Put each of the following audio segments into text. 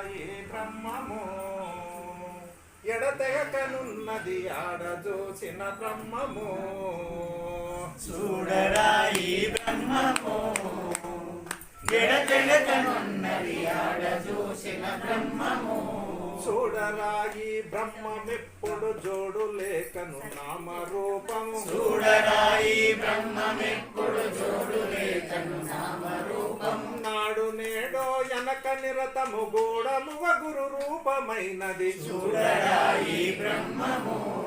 చూడరాయి బ్రహ్మము. ఎడతెగకనున్నది ఆడ చూసిన బ్రహ్మము. చూడరాయి బ్రహ్మము. ఎడతెగకనున్నది ఆడ చూసిన బ్రహ్మము. చూడరాయి బ్రహ్మమెప్పుడు జోడు లేకను నామరూపము. చూడరాయి బ్రహ్మమెప్పుడు నిరతము గూఢముగ గురు రూపమైనది. చూడరాయి బ్రహ్మము.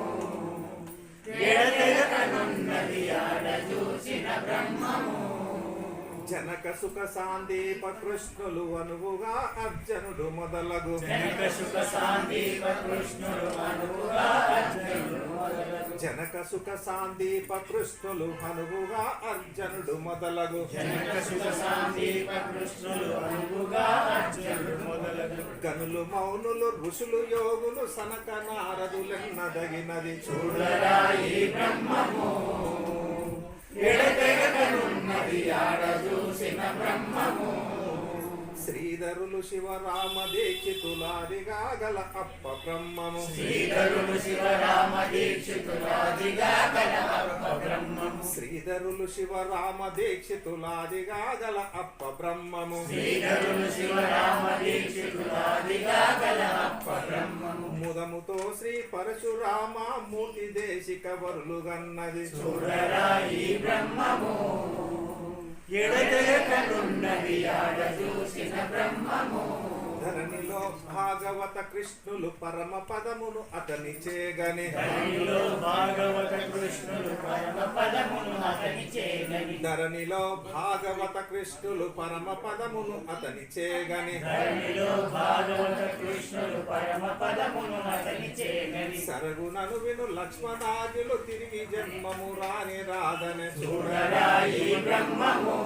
ఎడతెగకనున్నది ఆడ చూసిన బ్రహ్మము. జనక సుఖ సాందీప కృష్ణులు అనువుగా అర్జునుడు మొదలగు. జనక సుఖ సాందీప కృష్ణుడు అనువుగా జనక సుఖ సాందీప కృష్ణులు అనువుగా అర్జునుడు మొదలగు. జనక సుఖ సాందీప కృష్ణులు అనువుగా అర్జునుడు మొదలగు గనులు మౌనులు ఋషులు యోగులు సనక నారదులెన్నదగినది. చూడరా ఈ బ్రహ్మము ఎడతెగకనున్నది ఆడ చూసిన బ్రహ్మము. శ్రీధరులు శివరామ దీక్షితులాదిగా గల అప్ప బ్రహ్మము. శ్రీధరులు శివరామ శ్రీధరులు శివరామ దీక్షితులాదిగా గల అప్ప బ్రహ్మము శ్రీధరుడు శివరామ దీక్షితులాదిగా గల అప్ప బ్రహ్మము ముదముతో శ్రీ పరశురామ మూర్తి దేశిక వరులు గన్నది చూడరాయి బ్రహ్మము. ఎడతెగకనున్నది ఆడ చూసిన బ్రహ్మము. భాగవత కృష్ణులు పరమ పదమును అతని చేగని. భాగవత కృష్ణులు పరమ పదమును అతని చేగని. ధరణిలో భాగవత కృష్ణులు పరమ పదమును అతని చేగని. భాగవత కృష్ణులు పరమ పదమును అతని చేగని. సరగునను విను లక్ష్మణాజులు తిరిగి జన్మము రాని రాదని చూడరాయి బ్రహ్మము.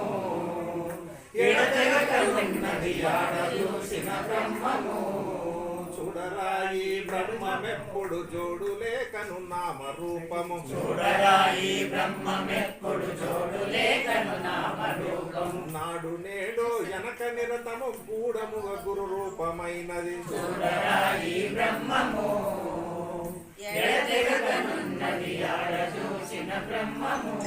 ఎడతెగకనున్నది ఆడ చూసిన బ్రహ్మమెప్పుడు జోడు లేకను నామ రూపము చూడరాయి బ్రహ్మమెప్పుడు జోడు లేకను నామరూపము. నాడు నేడో ఎనక నిరతము గూఢముగ గురు రూపమైనది చూడరాయి బ్రహ్మము. ఎడతెగకనున్నది ఆడ చూసిన బ్రహ్మము.